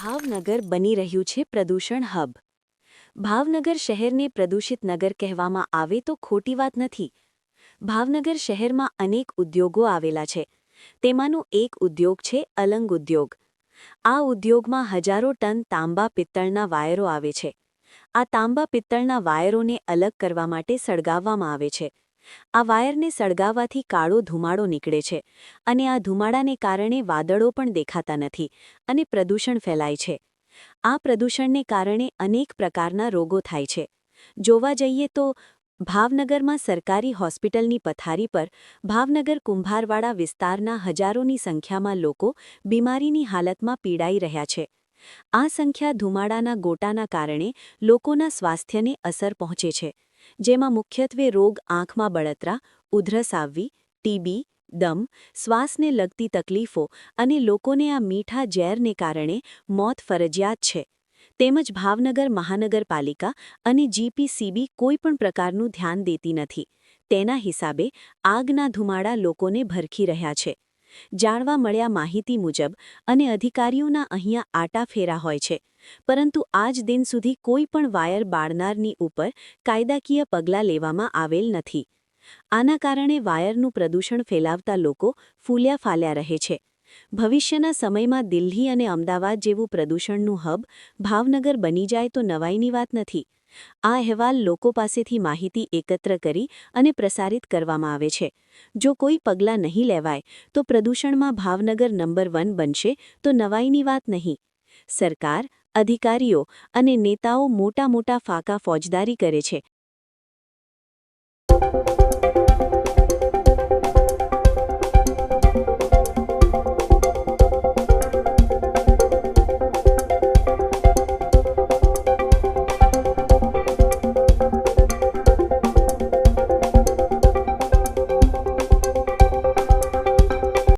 ભાવનગર બની રહ્યું છે પ્રદૂષણ હબ. ભાવનગર શહેરને પ્રદૂષિત નગર કહેવામાં આવે તો ખોટી વાત નથી. ભાવનગર શહેરમાં અનેક ઉદ્યોગો આવેલા છે. તેમાંનો એક ઉદ્યોગ છે અલંગ ઉદ્યોગ. આ ઉદ્યોગમાં હજારો ટન તાંબા પિત્તળના વાયરો આવે છે. આ તાંબા પિત્તળના વાયરોને અલગ કરવા માટે સળગાવવામાં આવે છે. આ વાયરને સળગાવવાથી કાળો ધુમાડો નીકળે છે અને આ ધુમાડાને કારણે વાદળો પણ દેખાતા નથી અને પ્રદૂષણ ફેલાય છે. આ પ્રદૂષણને કારણે અનેક પ્રકારના રોગો થાય છે. જોવા જઈએ તો, ભાવનગરમાં સરકારી હોસ્પિટલની પથારી પર ભાવનગર કુંભારવાડા વિસ્તારના હજારોની સંખ્યામાં લોકો બીમારીની હાલતમાં પીડાઈ રહ્યા છે. આ સંખ્યા ધુમાડાના ગોટાના કારણે લોકોના સ્વાસ્થ્યને અસર પહોંચે છે. જેમાં મુખ્યત્વે રોગ આંખમાં બળતરા, ઉધરસ આવવી ટીબી દમ, શ્વાસને લગતી તકલીફો અને લોકોને આ મીઠા ઝેરને કારણે મોત ફરજિયાત છે. તેમજ ભાવનગર મહાનગરપાલિકા અને જીપીસીબી કોઈપણ પ્રકારનું ધ્યાન દેતી નથી. તેના હિસાબે આગના ધુમાડા લોકોને ભરખી રહ્યા છે. જાણવા મળ્યા માહિતી મુજબ અને અધિકારીઓના અહીંયા આટા ફેરા હોય છે. પરંતુ આજ દિન સુધી કોઈ પણ વાયર બાળનારની ઉપર કાયદાકીય પગલાં લેવામાં આવેલ નથી. આના કારણે વાયરનું પ્રદૂષણ ફેલાવતા લોકો ફૂલ્યા ફાલ્યા રહે છે. ભવિષ્યના સમયમાં દિલ્હી અને અમદાવાદ જેવું પ્રદૂષણનું હબ ભાવનગર બની જાય તો નવાઈની વાત નથી. આ અહેવાલ લોકો પાસેથી માહિતી એકત્ર કરી અને પ્રસારિત કરવામાં આવે છે. જો કોઈ પગલાં નહીં લેવાય તો પ્રદૂષણમાં ભાવનગર નંબર વન બનશે તો નવાઈની વાત નહીં. સરકાર અધિકારીઓ અને નેતાઓ મોટા મોટા ફાકા ફોજદારી કરે છે.